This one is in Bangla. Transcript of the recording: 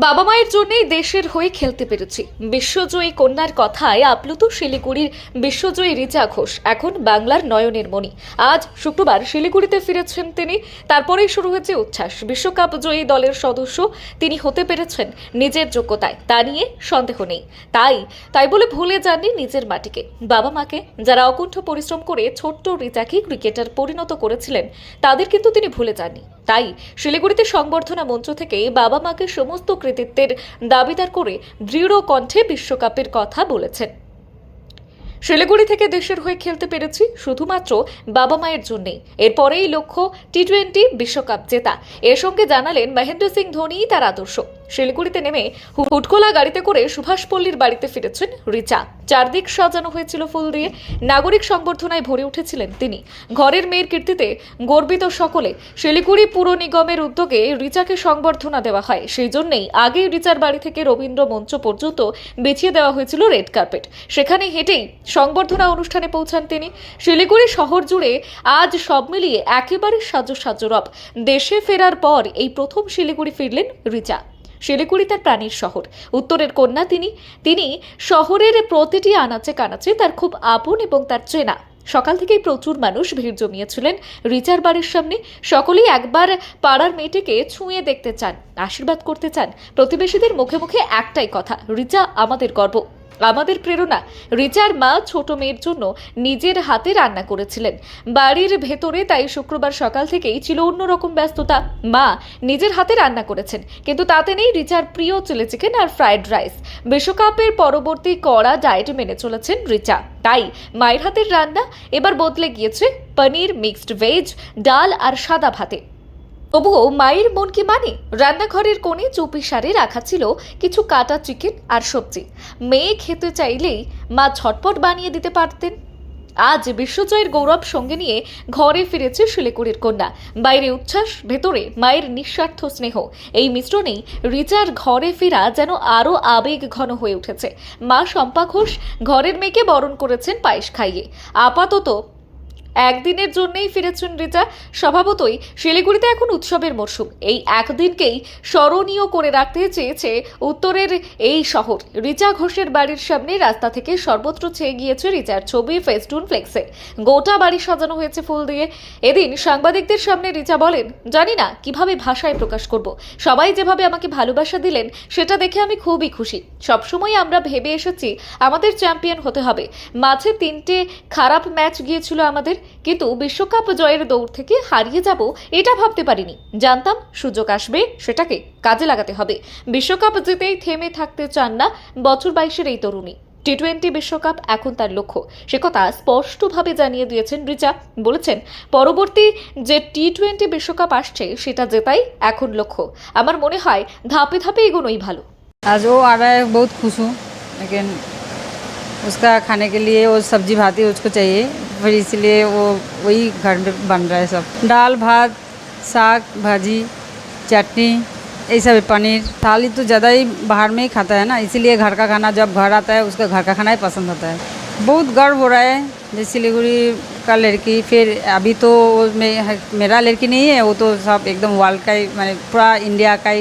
বাবা মায়ের জন্যই দেশের হয়ে খেলতে পেরেছি। বিশ্বজয়ী কন্যার কথায় আপ্লুত শিলিগুড়ির বিশ্বজয়ী রিচা ঘোষ, এখন বাংলার নয়নের মণি। আজ শুক্রবার শিলিগুড়িতে ফিরেছেন তিনি। তারপরেই শুরু হয়েছে উচ্ছ্বাস। বিশ্বকাপ জয়ী দলের সদস্য তিনি হতে পেরেছেন নিজের যোগ্যতায়। তা নিয়ে সন্দেহ নেই। তাই তাই বলে ভুলে যাননি নিজের মাটিকে। বাবা মাকে যারা অকুণ্ঠ পরিশ্রম করে ছোট্ট রিচাকে ক্রিকেটার পরিণত করেছিলেন, তাদের কিন্তু তিনি ভুলে যাননি। তাই শিলিগুড়িতে সংবর্ধনা মঞ্চ থেকে বাবা মাকে সমস্ত কৃতিত্বের দাবিদার করে দৃঢ় কণ্ঠে বিশ্বকাপের কথা বলেছেন। শিলিগুড়ি থেকে দেশের হয়ে খেলতে পেরেছি শুধুমাত্র বাবা মায়ের জন্যেই। এরপরেই লক্ষ্য টি টোয়েন্টি বিশ্বকাপ জেতা। এর সঙ্গে জানালেন মহেন্দ্র সিং ধোনি তার আদর্শ। শিলিগুড়িতে নেমে হুটকোলা গাড়িতে করে সুভাষপল্লীর বাড়িতে ফিরেছেন রিচা। চারদিক সাজানো হয়েছিল ফুল দিয়ে। নাগরিক সংবর্ধনায় ভরে উঠেছিলেন তিনি। ঘরের মেয়ের কীর্তিতে গর্বিত সকলে শিলিগুড়ি পুর নিগমের উদ্যোগে রিচাকে সংবর্ধনা দেওয়া হয়। সেই জন্যেই আগেই রিচার বাড়ি থেকে রবীন্দ্র মঞ্চ পর্যন্ত বিছিয়ে দেওয়া হয়েছিল রেড কার্পেট। সেখানে হেঁটেই সংবর্ধনা অনুষ্ঠানে পৌঁছান তিনি। শিলিগুড়ি শহর জুড়ে আজ সব মিলিয়ে একেবারে সাজো সাজো রব। দেশে ফেরার পর এই প্রথম শিলিগুড়ি ফিরলেন রিচা। শিলিগুড়ি তার প্রাণীর শহর। উত্তরের কন্যা তিনি তিনি শহরের প্রতিটি আনাচে কানাচে তার খুব আপন এবং তার চেনা। সকাল থেকেই প্রচুর মানুষ ভিড় জমিয়েছিলেন রিচার বাড়ির সামনে। সকলেই একবার পাড়ার মেয়েটিকে ছুঁয়ে দেখতে চান, আশীর্বাদ করতে চান। প্রতিবেশীদের মুখে মুখে একটাই কথা, রিচা, আমাদের গর্ব। আমাদের প্রেরণা, রিচার মা ছোট মেয়ের জন্য নিজের হাতে রান্না করেছিলেন। বাড়ির ভেতরে তাই শুক্রবার সকাল থেকেই ছিল অন্যরকম ব্যস্ততা। মা নিজের হাতে রান্না করেছেন, কিন্তু তাতে নেই রিচার প্রিয় চিলি চিকেন আর ফ্রাইড রাইস। বিশ্বকাপের পরবর্তী কড়া ডায়েট মেনে চলেছেন রিচা। তাই মায়ের হাতের রান্না এবার বদলে গিয়েছে পনির মিক্সড ভেজ, ডাল আর সাদা ভাতে। তবুও মায়ের মন কি মানে? রান্নাঘরের কোণে চুপি সারে রাখা ছিল কিছু কাটা চিকেন আর সবজি। মেয়ে খেতে চাইলেই মা ছটপট বানিয়ে দিতে পারতেন। আজ বিশ্বজয়ের গৌরব সঙ্গে নিয়ে ঘরে ফিরেছে শিলিগুড়ির কন্যা। বাইরে উচ্ছ্বাস, ভেতরে মায়ের নিঃস্বার্থ স্নেহ। এই মিশ্রণেই রিচার ঘরে ফেরা যেন আরও আবেগ ঘন হয়ে উঠেছে। মা শম্পা ঘোষ ঘরের মেয়েকে বরণ করেছেন পায়েস খাইয়ে। আপাতত একদিনের জন্যই ফিরেছেন রিচা স্বভাবতই শিলিগুড়িতে এখন উৎসবের মরশুম। এই একদিনকেই স্মরণীয় করে রাখতে চেয়েছে উত্তরের এই শহর। রিচা ঘোষের বাড়ির সামনে রাস্তা থেকে সর্বত্র ছেয়ে গিয়েছে রিচার ছবি ফেস্টুন ফ্লেক্সে। গোটা বাড়ি সাজানো হয়েছে ফুল দিয়ে। এদিন সাংবাদিকদের সামনে রিচা বলেন, জানি না, কীভাবে ভাষায় প্রকাশ করব। সবাই যেভাবে আমাকে ভালোবাসা দিলেন, সেটা দেখে আমি খুবই খুশি। সবসময় আমরা ভেবে এসেছি আমাদের চ্যাম্পিয়ন হতে হবে। মাঝে তিনটে খারাপ ম্যাচ গিয়েছিল আমাদের কিন্তু বিশ্বকাপ জয়ের দৌড় থেকে হারিয়ে যাব এটা ভাবতে পারিনি জানতাম সুযোগ আসবে সেটাকে কাজে লাগাতে হবে বিশ্বকাপ জিতেই থেমে থাকতে চান না বছর বাইশের এই তরুণী টি টোয়েন্টি বিশ্বকাপ এখন তার লক্ষ্য সে কথা স্পষ্টভাবে জানিয়ে দিয়েছেন রিচা বলেছেন পরবর্তী যে টি টোয়েন্টি বিশ্বকাপ আসছে সেটা জেতাই এখন লক্ষ্য আমার মনে হয় ধাপে ধাপে এগোনোই ভালো आज वो आ रहा है बहुत खुश हूँ लेकिन उसका खाने के लिए वो सब्जी भाती उसको चाहिए फिर इसलिए वो, वही घर में बन रहा है सब। दाल, भात, साग, भाजी, चटनी यही सब पनीर। थाली तो ज़्यादा ही बाहर में ही खाता है ना, इसीलिए घर का खाना जब घर आता है, उसका घर का खाना ही पसंद आता है। बहुत गर्व हो रहा है, जैसे सिलीगुड़ी का लड़की, फिर अभी तो मे- मेरा लड़की नहीं है, वो तो सब एकदम वर्ल्ड का ही, मैंने पूरा इंडिया का ही